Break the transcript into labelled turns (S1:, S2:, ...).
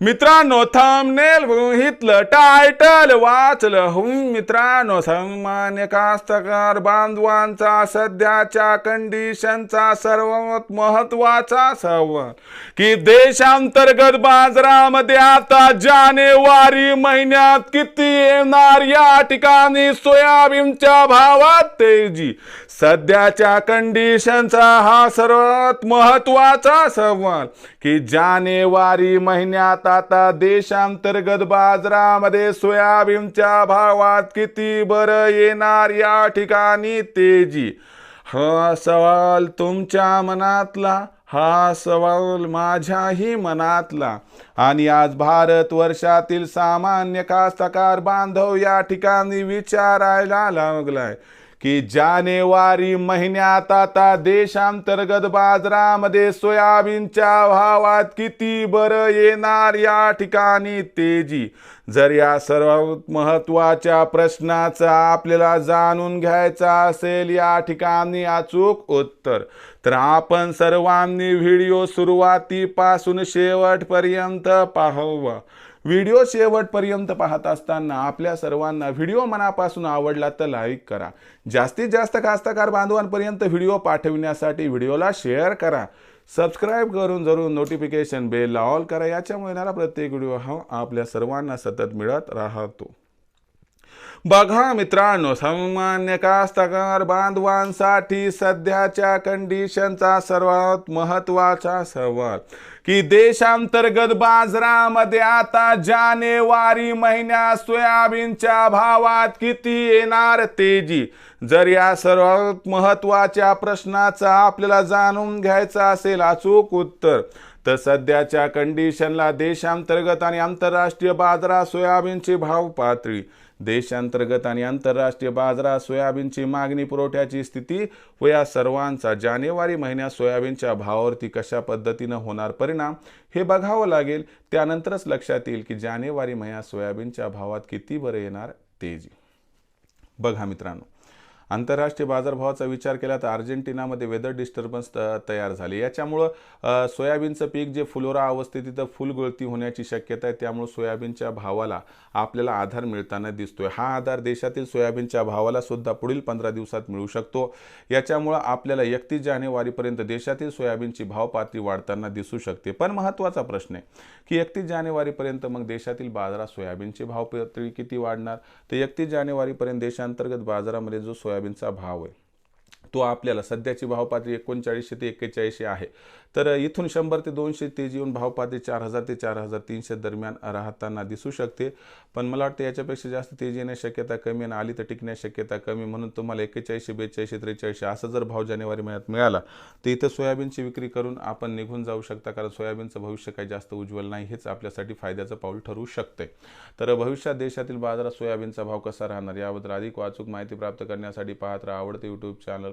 S1: मित्रांनो thumbnail हितलं title वाचलं. हुं मित्रांनो सन्मान्य कास्तकार बांधवांचा सध्याच्या कंडिशनचा सर्वात महत्त्वाचा सवाल. की देशांतर्गत बाजारामध्ये आता जानेवारी महिन्यात किती येणार? या ठिकाणी सोयाबीनच्या भावात तेजी. सध्याच्या कंडिशनचा हा सर्वात महत्त्वाचा सवाल. की जानेवारी महिन्यात आता देशांतर्गत बाजारामध्ये सोयाबीनच्या भावात किती बरं येणार या ठिकाणी तेजी? हा सवाल तुमच्या मनातला हा सवाल माझ्याही मनातला. आणि आज भारत वर्षातील सामान्य कास्तकार बांधव या ठिकाणी विचारायला लागलाय. की जानेवारी महिन्यात आता देशांतर्गत बाजारामध्ये सोयाबीनच्या भावात किती बरं येणार या ठिकाणी तेजी? जर या सर्वात महत्त्वाच्या प्रश्नाचा आपल्याला जाणून घ्यायचा असेल या ठिकाणी अचूक उत्तर. तर आपण सर्वांनी व्हिडिओ सुरुवातीपासून शेवटपर्यंत पाहावा. व्हिडिओ शेवटपर्यंत पाहत असताना आपल्या सर्वांना व्हिडिओ मनापासून आवडला तर लाईक करा. जास्तीत जास्त कास्तकार बांधवांपर्यंत व्हिडिओ पाठविण्यासाठी व्हिडिओला शेअर करा. सबस्क्राईब करून जरूर नोटिफिकेशन बेलला ऑल करा. याच्यामुळे येणारा प्रत्येक व्हिडिओ हा आपल्या सर्वांना सतत मिळत राहतो. बघा मित्रांनो सामान्य कास्तकार बांधवांसाठी सध्याच्या कंडिशनचा सर्वात महत्त्वाचा सवाल. की देशांतर्गत बाजारामध्ये आता जानेवारी महिन्यात सोयाबीनच्या भावात किती येणार तेजी? जर या सर्वात महत्त्वाच्या प्रश्नाचा आपल्याला जाणून घ्यायचा असेल अचूक उत्तर. तर सध्याच्या कंडिशनला देशांतर्गत आणि आंतरराष्ट्रीय बाजारात सोयाबीनची भाव पातळी देशांतर्गत आणि आंतरराष्ट्रीय बाजारात सोयाबीनची मागणी पुरवठ्याची स्थिती व या सर्वांचा जानेवारी महिन्यात सोयाबीनच्या भावावरती कशा पद्धतीनं होणार परिणाम हे बघावं लागेल. त्यानंतरच लक्षात येईल की जानेवारी महिन्यात सोयाबीनच्या भावात किती बरं येणार तेजी. बघा मित्रांनो. आंतरराष्ट्रीय बाजारभावाचा विचार केला तर अर्जेंटिनामध्ये वेदर डिस्टर्बन्स तयार झाले. याच्यामुळं सोयाबीनचं पीक जे फुलोरा अवस्थेत तिथं फुलगळती होण्याची शक्यता आहे त्यामुळे सोयाबीनच्या भावाला आपल्याला आधार मिळताना दिसतोय. हा आधार देशातील सोयाबीनच्या भावाला सुद्धा पुढील पंधरा दिवसात मिळू शकतो. याच्यामुळं आपल्याला एकतीस जानेवारीपर्यंत देशातील सोयाबीनची भाव पातळी वाढताना दिसू शकते. पण महत्त्वाचा प्रश्न आहे की एकतीस जानेवारीपर्यंत मग देशातील बाजारात सोयाबीनची भाव पातळी किती वाढणार? तर एकतीस जानेवारीपर्यंत देशांतर्गत बाजारामध्ये जो सोयाबीनचा भाव आहे. तो आपल्याला सध्याची भावपातळी एकोणचाळीसशे ते एक्केचाळीसशे आहे. तर इथून शंभर ते दोनशे तेजी येऊन भावपातळी चार हजार ते चार हजार तीनशे दरम्यान राहताना दिसू शकते. पण मला वाटतं याच्यापेक्षा जास्त तेजी येण्याची शक्यता कमी आणि आली तर टिकण्याची शक्यता कमी म्हणून तुम्हाला एक्केचाळीसशे बेचाळीसशे त्रेचाळीसशे असा जर भाव जानेवारी महिन्यात मिळाला तर इथं सोयाबीनची विक्री करून आपण निघून जाऊ शकता. कारण सोयाबीनचं भविष्य काही जास्त उज्ज्वल नाही हेच आपल्यासाठी फायद्याचं पाऊल ठरू शकते. तर भविष्यात देशातील बाजारात सोयाबीनचा भाव कसा राहणार याबद्दल अधिक वाचूक माहिती प्राप्त करण्यासाठी पाहत राहा आवडते यूट्यूब चॅनल